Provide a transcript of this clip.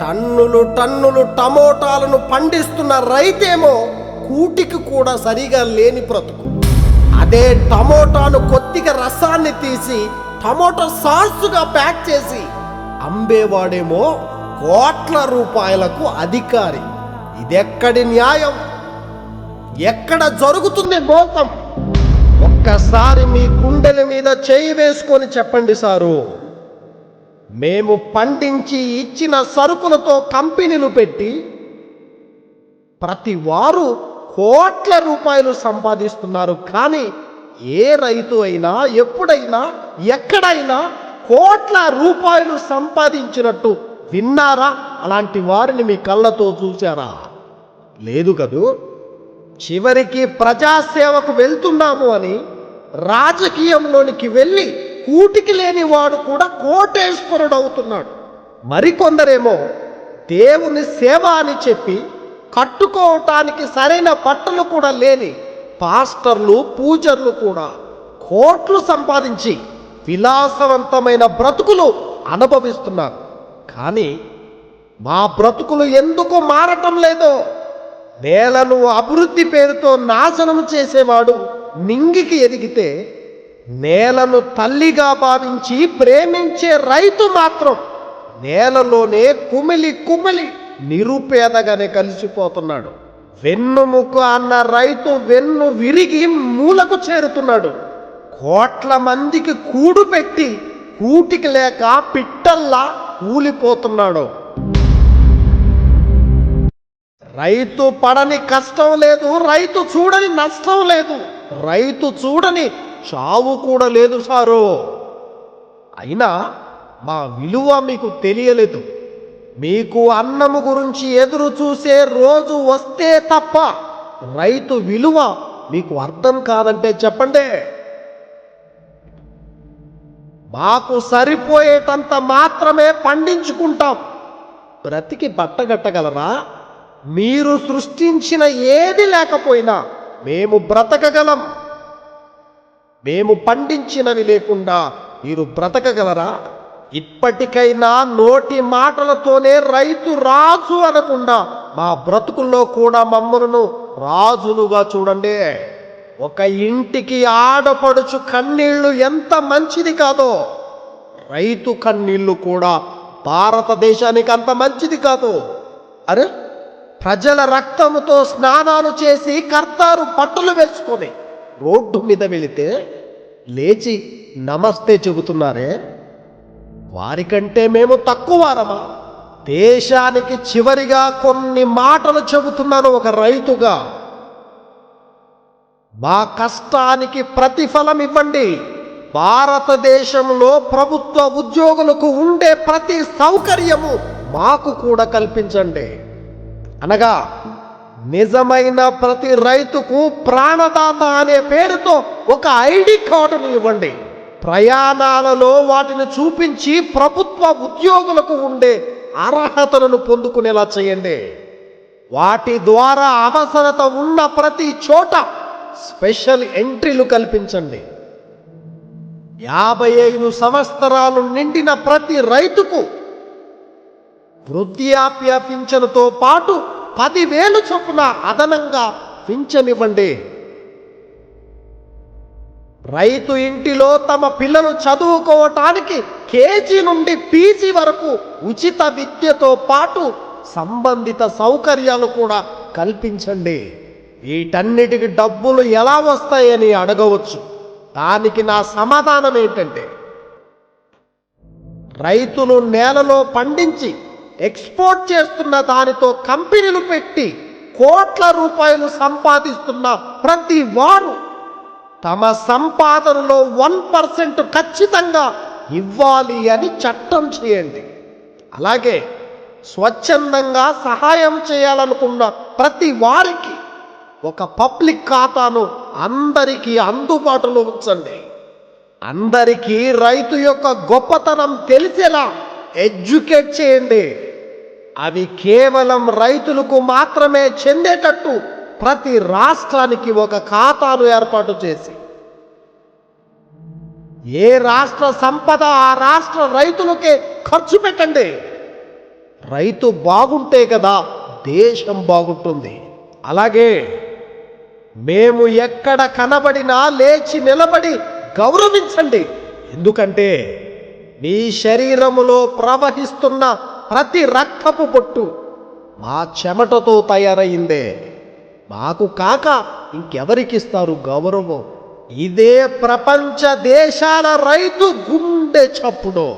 టన్నులు టన్నులు టమోటాలను పండిస్తున్న రైతేమో కూటికి కూడా సరిగా లేని బ్రతుకు. అదే టమోటాను కొద్దిగా రసాన్ని తీసి టమోటా సాసుగా ప్యాక్ చేసి అమ్మేవాడేమో కోట్ల రూపాయలకు అధికారి. ఇదెక్కడి న్యాయం? ఎక్కడ జరుగుతుంది మోసం? ఒక్కసారి మీ గుండెల మీద చేయి వేసుకొని చెప్పండి సారు. మేము పండించి ఇచ్చిన సరుకులతో కంపెనీలు పెట్టి ప్రతి వారు కోట్ల రూపాయలు సంపాదిస్తున్నారు. కానీ ఏ రైతు అయినా ఎప్పుడైనా ఎక్కడైనా కోట్ల రూపాయలు సంపాదించినట్టు విన్నారా? అలాంటి వారిని మీ కళ్ళతో చూశారా? లేదు కదూ? చివరికి ప్రజాసేవకు వెళ్తున్నాము అని రాజకీయంలోనికి వెళ్ళి కూటికి లేని వాడు కూడా కోటేశ్వరుడు అవుతున్నాడు మరికొందరేమో దేవుని సేవ అని చెప్పి కట్టుకోవటానికి సరైన బట్టలు కూడా లేని పాస్టర్లు పూజర్లు కూడా కోట్లు సంపాదించి విలాసవంతమైన బ్రతుకులు అనుభవిస్తున్నారు. కానీ మా బ్రతుకులు ఎందుకు మారటం లేదో నేలను అభివృద్ధి పేరుతో నాశనం చేసేవాడు నింగికి ఎదిగితే నేలను తల్లిగా భావించి ప్రేమించే రైతు మాత్రం నేలలోనే కుమిలి కుమిలి నిరుపేదగానే కలిసిపోతున్నాడు. వెన్నుముక అన్న రైతు వెన్ను విరిగి మూలకు చేరుతున్నాడు. కోట్ల మందికి కూడు పెట్టి కూటికి లేక పిట్టల్లా కూలిపోతున్నాడు. రైతు పడని కష్టం లేదు రైతు చూడని నష్టం లేదు. రైతు చూడని చావు కూడా లేదు సారు. అయినా మా విలువ మీకు తెలియలేదు. మీకు అన్నము గురించి ఎదురు చూసే రోజు వస్తే తప్ప రైతు విలువ మీకు అర్థం కాదంటే చెప్పండి. మాకు సరిపోయేటంత మాత్రమే పండించుకుంటాం. బ్రతికి బట్టగట్టగలరా మీరు సృష్టించిన ఏది లేకపోయినా మేము బ్రతకగలం. మేము పండించినవి లేకుండా మీరు బ్రతకగలరా? ఇప్పటికైనా నోటి మాటలతోనే రైతు రాజు అనకుండా మా బ్రతుకుల్లో కూడా మమ్మలను రాజులుగా చూడండి. ఒక ఇంటికి ఆడపడుచు కన్నీళ్ళు ఎంత మంచిది కాదో రైతు కన్నీళ్ళు కూడా భారతదేశానికి అంత మంచిది కాదు. అరే ప్రజల రక్తముతో స్నానాలు చేసి కర్తారు పట్టులు వేసుకొని రోడ్డు మీద వెళితే లేచి నమస్తే చెబుతున్నారే. వారికంటే మేము తక్కువారమా దేశానికి చివరిగా కొన్ని మాటలు చెబుతున్నాను ఒక రైతుగా. మా కష్టానికి ప్రతిఫలం ఇవ్వండి. భారతదేశంలో ప్రభుత్వ ఉద్యోగులకు ఉండే ప్రతి సౌకర్యము మాకు కూడా కల్పించండి. అనగా నిజమైన ప్రతి రైతుకు ప్రాణదాత అనే పేరుతో ఒక ఐడి కార్డును ఇవ్వండి. ప్రయాణాలలో వాటిని చూపించి ప్రభుత్వ ఉద్యోగులకు ఉండే అర్హతలను పొందుకునేలా చేయండి. వాటి ద్వారా అవసరత ఉన్న ప్రతి చోట స్పెషల్ ఎంట్రీలు కల్పించండి. యాభై ఐదు సంవత్సరాలు నిండిన ప్రతి రైతుకు వృద్ధాప్య పింఛనుతో పాటు పదివేలు చొప్పున అదనంగా పింఛనివ్వండి. రైతు ఇంటిలో తమ పిల్లలు చదువుకోవటానికి కేజీ నుండి పీజీ వరకు ఉచిత విద్యతో పాటు సంబంధిత సౌకర్యాలు కూడా కల్పించండి. వీటన్నిటికి డబ్బులు ఎలా వస్తాయని అడగవచ్చు. దానికి నా సమాధానం ఏంటంటే రైతులు నేలలో పండించి ఎక్స్పోర్ట్ చేస్తున్న దానితో కంపెనీలు పెట్టి కోట్ల రూపాయలు సంపాదిస్తున్న ప్రతి వారు తమ సంపాదనలో వన్ పర్సెంట్ ఖచ్చితంగా ఇవ్వాలి అని చట్టం చేయండి. అలాగే స్వచ్ఛందంగా సహాయం చేయాలనుకున్న ప్రతి వారికి ఒక పబ్లిక్ ఖాతాను అందరికీ అందుబాటులో ఉంచండి. అందరికీ రైతు యొక్క గొప్పతనం తెలిసేలా ఎడ్యుకేట్ చేయండి. అవి కేవలం రైతులకు మాత్రమే చెందేటట్టు ప్రతి రాష్ట్రానికి ఒక ఖాతాను ఏర్పాటు చేసి ఏ రాష్ట్ర సంపద ఆ రాష్ట్ర రైతులకే ఖర్చు పెట్టండి. రైతు బాగుంటే కదా దేశం బాగుంటుంది. అలాగే మేము ఎక్కడ కనబడినా లేచి నిలబడి గౌరవించండి. ఎందుకంటే మీ శరీరములో ప్రవహిస్తున్న ప్రతి రక్తపు పొట్టు మా చెమటతో తయారయిందే మాకు కాక ఇంకెవరికిస్తారు గౌరవం? ఇదే ప్రపంచ దేశాల రైతు గుండె చప్పుడు.